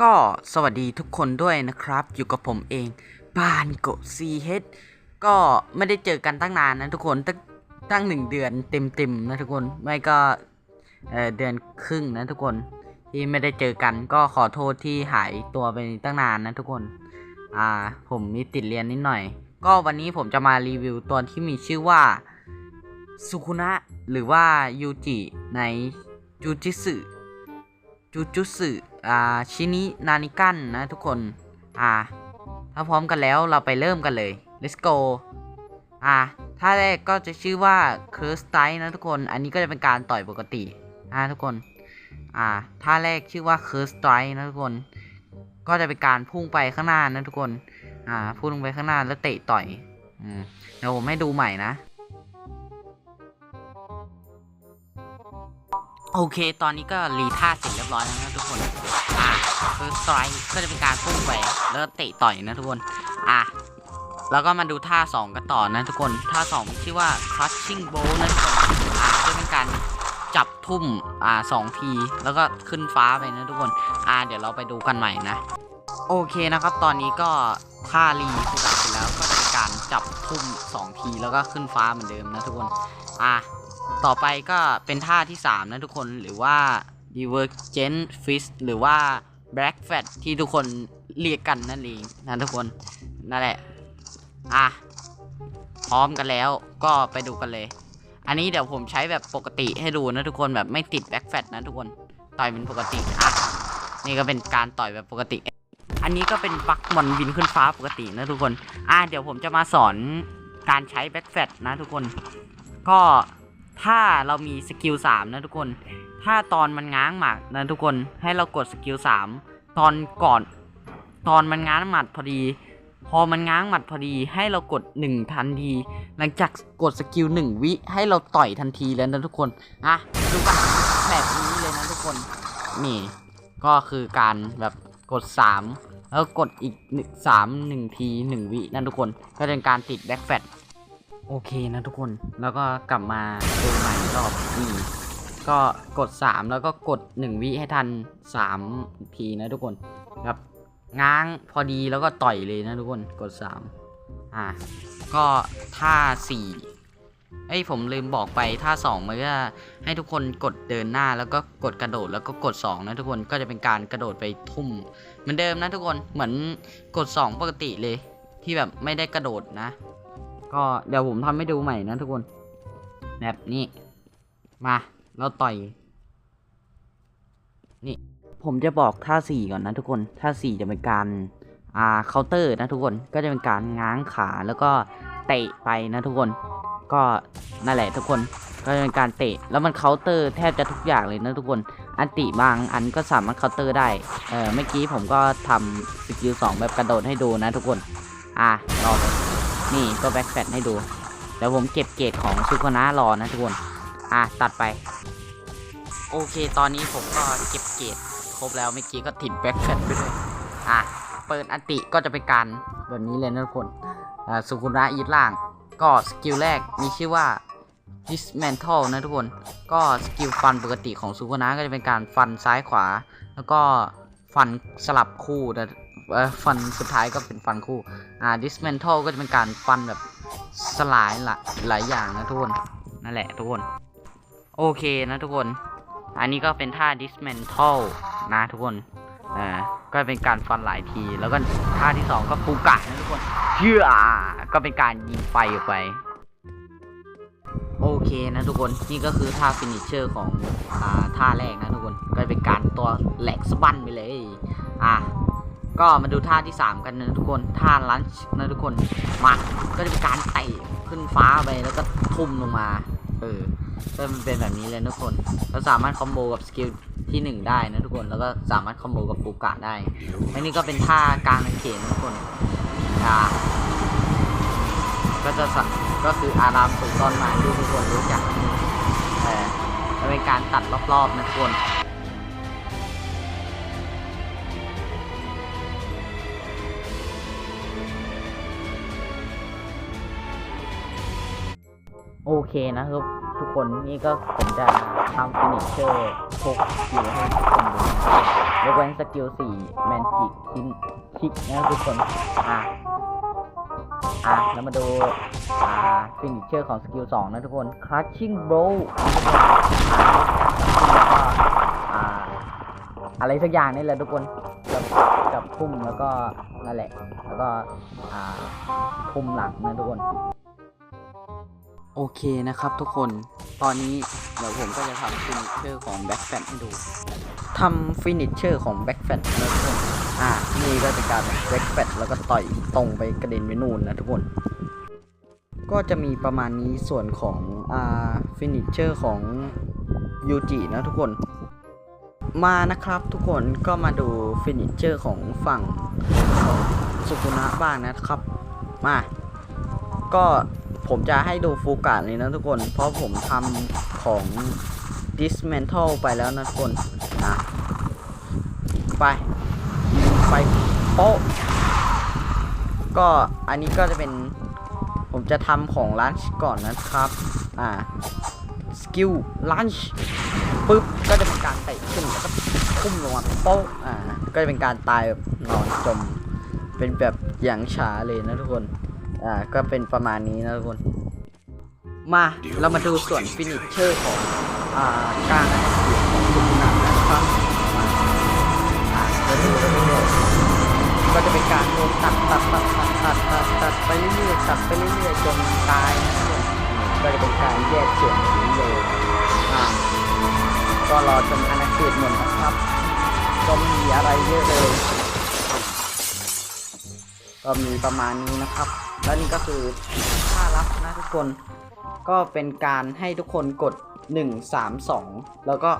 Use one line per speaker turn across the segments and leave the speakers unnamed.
ก็สวัสดีทุกคนด้วยนะครับ อยู่กับผมเองบานโกซีเฮดก็ไม่ได้เจอกันตั้งนานนะทุกคนตั้งตั้งหนึ่งเดือนเต็มๆนะทุกคนไม่ก็เออเดือนครึ่งนะทุกคนที่ไม่ได้เจอกันก็ขอโทษที่หายตัวไปตั้งนานนะทุกคนอ่าผมมีติดเรียนนิดหน่อย ก็วันนี้ผมจะมารีวิวตัวที่มีชื่อว่าสุคุนะหรือว่ายูจิในจูจิสึ จูจุสึอ่าชินินานิกันนะทุกคน อ่า ถ้าพร้อมกันแล้วเราไปเริ่มกันเลย let's go อ่าท่าแรกก็จะชื่อว่า curse strike นะทุกคน อันนี้ก็จะเป็นการต่อยปกติอ่าทุกคน อ่าท่าแรกชื่อว่า curse strike นะทุกคน ก็จะเป็นการพุ่งไปข้างหน้านะทุกคน อ่า พุ่งไปข้างหน้าแล้วเตะต่อย อืม เดี๋ยวผมให้ดูใหม่นะ โอเค ตอนนี้ก็รีท่าเสร็จเรียบร้อยแล้วนะทุกคน อะ first strike ก็จะเป็นการพุ่งไปแล้วเตะต่อยนะทุกคน อะ แล้วก็มาดูท่า 2 กันต่อนะทุกคน ท่า 2 ชื่อว่า crushing blow นะทุกคน อะจะเป็นการจับทุ่ม อ่าสองที แล้วก็ขึ้นฟ้าไปนะทุกคน อ่า เดี๋ยวเราไปดูกันใหม่นะ โอเคนะครับ ตอนนี้ก็ท่ารีคูดับเสร็จแล้วก็จะเป็นการจับทุ่ม 2 ที แล้วก็ขึ้นฟ้าเหมือนเดิมนะทุกคน อะ ต่อไปก็เป็นท่าที่ 3 นะทุกคนหรือว่า divergent fist หรือว่า black fat ที่ทุกคนเรียกกันนั่นเองนะทุกคนนั่นแหละ อะ พร้อมกันแล้วก็ไปดูกันเลย อันนี้เดี๋ยวผมใช้แบบปกติให้ดูนะทุกคนแบบไม่ติด black fat นะทุกคน ต่อยเป็นปกติ อะ นี่ก็เป็นการต่อยแบบปกติ อันนี้ก็เป็นปักมอนบินขึ้นฟ้าปกตินะทุกคน อะเดี๋ยวผมจะมาสอนการใช้ black fat นะทุกคน ก็ ถ้าเรามีสกิล3นะทุกคน ถ้าตอนมันง้างหมัดนะทุกคนให้เรากดสกิล3ตอนก่อน ตอนมันง้างหมัดพอดี พอมันง้างหมัดพอดี ให้เรากด1ทันที หลังจากกดสกิล1วิให้เราต่อยทันทีแล้วนะทุกคนอะดูกันแบบนี้เลยนะทุกคน นี่ก็คือการแบบกด 3 แล้วกดอีกสามหนึ่งทีหนึ่งวินั่นทุกคน ก็เป็นการติดแบ็คแฟต โอเคนะทุกคน แล้วก็กลับมาดูใหม่อีกรอบนี่ก็กด 3 แล้วก็กด 1 วิให้ทัน 3 ทีนะทุกคนครับง้างพอดีแล้วก็ต่อยเลยนะทุกคนกด 3 อะก็ท่า 4 เอ้ยผมลืมบอกไปท่า 2 มันก็ให้ทุกคนกดเดินหน้าแล้วก็กดกระโดดแล้วก็กด 2 นะทุกคนก็จะเป็นการกระโดดไปทุ่ม เหมือนเดิมนะทุกคนเหมือนกด 2 ปกติเลยที่แบบไม่ได้กระโดดนะ ก็เดี๋ยวผมทำให้ดูใหม่นะทุกคนแบบนี้ มา เราต่อย นี่ ผมจะบอกท่าสี่ก่อนนะทุกคน ท่าสี่จะเป็นการ อ่า เคาน์เตอร์นะทุกคน ก็จะเป็นการง้างขาแล้วก็เตะไปนะทุกคน ก็นั่นแหละทุกคน ก็จะเป็นการเตะ แล้วมันเคาน์เตอร์แทบจะทุกอย่างเลยนะทุกคน อันติบางอันก็สามารถเคาน์เตอร์ได้ เออเมื่อกี้ผมก็ทำสกิลสองแบบกระโดดให้ดูนะทุกคน อะรอไป นี่ก็แบ็กแฟตให้ดู เดี๋ยวผมเก็บเกรดของซูโคนะรอนะทุกคน อะ ตัดไป โอเค ตอนนี้ผมก็เก็บเกรดครบแล้วเมื่อกี้ก็ติดแบ็กแฟตไปด้วยอะ เปิดอันติก็จะเป็นการแบบนี้เลยนะทุกคนอ่าซูโคนะยึดล่าง ก็สกิลแรกมีชื่อว่า dismantle นะทุกคน ก็สกิลฟันปกติของซูโคนะก็จะเป็นการฟันซ้ายขวา แล้วก็ฟันสลับคู่นะเอ่อ ฟันสุดท้ายก็เป็นฟันคู่ อ่า dismantle ก็จะเป็นการฟันแบบสลายหละหลายอย่างนะทุกคน นั่นแหละทุกคน โอเคนะทุกคน อันนี้ก็เป็นท่า dismantle นะทุกคน อ่า ก็เป็นการฟันหลายที แล้วก็ท่าที่สองก็ฟูกะนะทุกคนเชื่อก็เป็นการยิงไฟออกไป โอเคนะทุกคน นี่ก็คือท่าฟินิชเชอร์ของ อ่า ท่าแรกนะทุกคน ก็เป็นการตัวแหลกสะบั้นไปเลย อะ ก็มาดูท่าที่ 3 กันนะทุกคนท่าลันช์นะทุกคนมาก็จะเป็นการเตะขึ้นฟ้าไปแล้วก็ทุ่มลงมาเออก็มันเป็นแบบนี้เลยนะทุกคนเราสามารถคอมโบกับสกิลที่ 1 ได้นะทุกคนแล้วก็สามารถคอมโบกับฟูกะได้อันนี้ก็เป็นท่ากลางเขนนะทุกคนอ่าก็จะสัก็คืออารามสูงต้นไม้ทุกคนรู้จักเออจะเป็นการตัดรอบๆนะทุกคน โอเคนะครับทุกคนนี่ก็ผมจะทำฟินิชเชอร์ทุกสกิลให้ทุกคนดูนะครับยกเว้นสกิลสี่แมนจิกคินคิกนะทุกคนอะอะแล้วมาดูอ่าฟินิชเชอร์ของสกิลสองนะทุกคน crushing blow อ่าอะไรสักอย่างนี่แหละทุกคนกับกับพุ่มแล้วก็นั่นแหละ แล้วก็อ่าพุ่มหลังนะทุกคน โอเคนะครับทุกคน ตอนนี้เดี๋ยวผมก็จะทำฟินิชเชอร์ของแบ็กแฟนให้ดูทำฟินิชเชอร์ของแบ็กแฟนนะทุกคน อ่านี่ก็เป็นการแบ็กแฟนแล้วก็ต่อยตรงไปกระเด็นไปนู่นนะทุกคน ก็จะมีประมาณนี้ส่วนของอ่าฟินิชเชอร์ของยูจินะทุกคน มานะครับทุกคนก็มาดูฟินิชเชอร์ของฝั่งของสุกุนะบ้างนะครับ มา ก็ผมจะให้ดูฟูกะเลยนะทุกคน เพราะผมทำของ dismantle ไปแล้วนะทุกคนนะไปไปโป๊ะก็อันนี้ก็จะเป็นผมจะทำของลันช์ก่อนนะครับ อ่า สกิลลันช์ปึ๊บ ก็จะเป็นการเตะขึ้นแล้วก็พุ่มลงมาโป๊ะอ่า ก็จะเป็นการตายแบบนอนจม เป็นแบบอย่างช้าเลยนะทุกคน อ่าก็เป็นประมาณนี้นะทุกคน มาเรามาดูส่วนฟินิชเชอร์ของอ่าการของคุณนันนะครับก็จะเป็นการโดนตัดตัดตัดตัดตัดตัดตัดไปเรื่อยๆตัดไปเรื่อยๆจนตายนะก็จะเป็นการแยกส่วนอย่างนี้เลยอ่าก็รอจนอาณาเขตหมดนะครับ ก็ไมมีอะไรเยอะเลย ก็มีประมาณนี้นะครับ แล้วนี่ก็คือท่ารับนะทุกคน ก็เป็นการให้ทุกคนกด 1 3 2 แล้วก็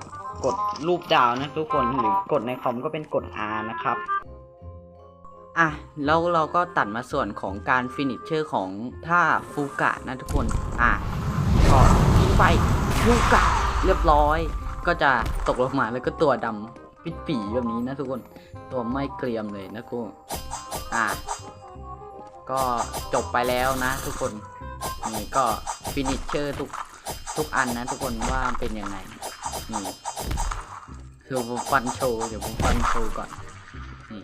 กดรูปดาวนะทุกคนหรือกดในคอมก็เป็นกด R นะครับอะแล้วเราก็ตัดมาส่วนของการฟินิชเชอร์ของท่าฟูกะนะทุกคนอะก็ยิงไปฟูกะเรียบร้อย ก็จะตกลงมาแล้วก็ตัวดำปิดปีแบบนี้นะทุกคน ตัวไม่เกรียมเลยนะกูอะ ก็จบไปแล้วนะทุกคนนี่ก็ฟินิชเชอร์ทุกทุกอันนะทุกคนว่าเป็นยังไงนี่คือผมฟันโชว์เดี๋ยวผมฟันโชว์ก่อนนี่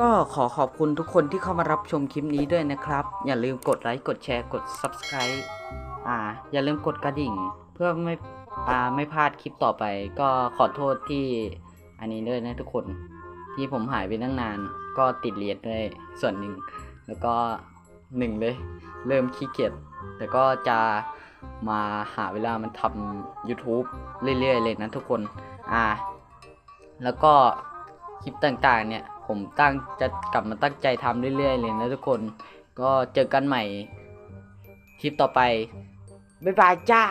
ก็ขอขอบคุณทุกคนที่เข้ามารับชมคลิปนี้ด้วยนะครับ อย่าลืมกดไลค์กดแชร์กด Subscribe อ่า อย่าลืมกดกระดิ่ง เพื่อไม่อ่าไม่พลาดคลิปต่อไป ก็ขอโทษที่อันนี้ด้วยนะทุกคน ที่ผมหายไปตั้งนาน ก็ติดเรียนด้วยส่วนหนึ่ง แล้วก็หนึ่งเลย เริ่มขี้เกียจแต่ก็จะมาหาเวลามันทำ YouTube เรื่อยๆ เลยนะทุกคน อ่า แล้วก็คลิปต่างๆ เนี่ย ผมตั้งจะกลับมาตั้งใจทำเรื่อยๆ เลยนะทุกคน ก็เจอกันใหม่ คลิปต่อไป บ๊ายบายจ้า